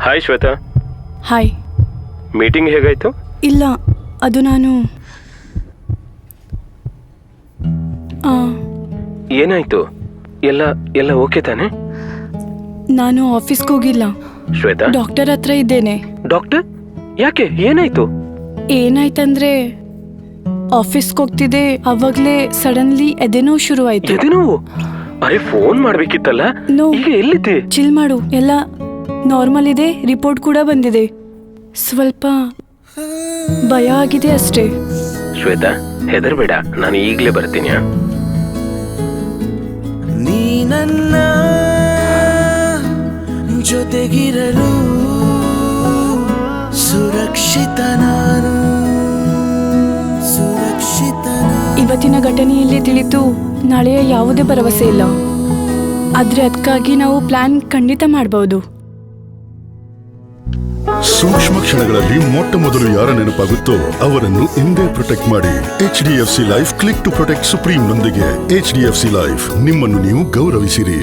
Hi Shweta hi meeting ಹೇಗಾಯ್ತು? ಇಲ್ಲ ಅದು ನಾನು ಆ, ಏನಾಯ್ತು? ಎಲ್ಲ ಎಲ್ಲ ಓಕೆ ತಾನೆ? ನಾನು ಆಫೀಸ್ಗೆ ಹೋಗಿಲ್ಲ. ಶ್ವೇತಾ ಡಾಕ್ಟರ್ ಹತ್ರ ಇದ್ದೇನೆ. ಡಾಕ್ಟರ್ ಯಾಕೆ? ಏನಾಯ್ತು? ಏನಾಯ್ತಂದ್ರೆ ಆಫೀಸ್ಗೆ ಹೋಗ್ತಿದ್ದೆ ಅವಾಗ್ಲೇ ಸಡನ್ಲಿ ಎದೆನೋ ಶುರುವಾಯ್ತು. ಎದೆ ನೋವು? ಅರೆ ಫೋನ್ ಮಾಡ್ಬೇಕಿತ್ತಲ್ಲ? No. ಈಗ ಎಲ್ಲಿದ್ದೆ? ಚಿಲ್ ಮಾಡು ಎಲ್ಲ ನಾರ್ಮಲ್ ಇದೆ ರಿಪೋರ್ಟ್ ಕೂಡ ಬಂದಿದೆ. ಸ್ವಲ್ಪ ಭಯ ಆಗಿದೆ ಅಷ್ಟೇ. ಶ್ವೇತಾ ಹೆದರ್ಬೇಡ ನಾನು ಈಗಲೇ ಬರ್ತೀನಿ? ನೀ ನನ್ನ ಜೊತೆಗಿರಲು ಸುರಕ್ಷಿತ ನಾನು ಸುರಕ್ಷಿತ ಇವತ್ತಿನ ಘಟನೆಯಲ್ಲಿ ತಿಳಿತು ನಾಳೆಯ ಯಾವುದೇ ಭರವಸೆ ಇಲ್ಲ. ಆದರೆ ಅದಕ್ಕಾಗಿ ನಾವು ಪ್ಲಾನ್ ಖಂಡಿತ ಮಾಡಬಹುದು ಸೂಕ್ಷ್ಮ ಕ್ಷಣಗಳಲ್ಲಿ ಮೊಟ್ಟ ಮೊದಲು ಯಾರ ನೆನಪಾಗುತ್ತೋ ಅವರನ್ನು ಇಂದೇ ಪ್ರೊಟೆಕ್ಟ್ ಮಾಡಿ H D F C life click to protect supreme ನೊಂದಿಗೆ H D F C life ನಿಮ್ಮನ್ನು ನೀವು ಗೌರವಿಸಿರಿ.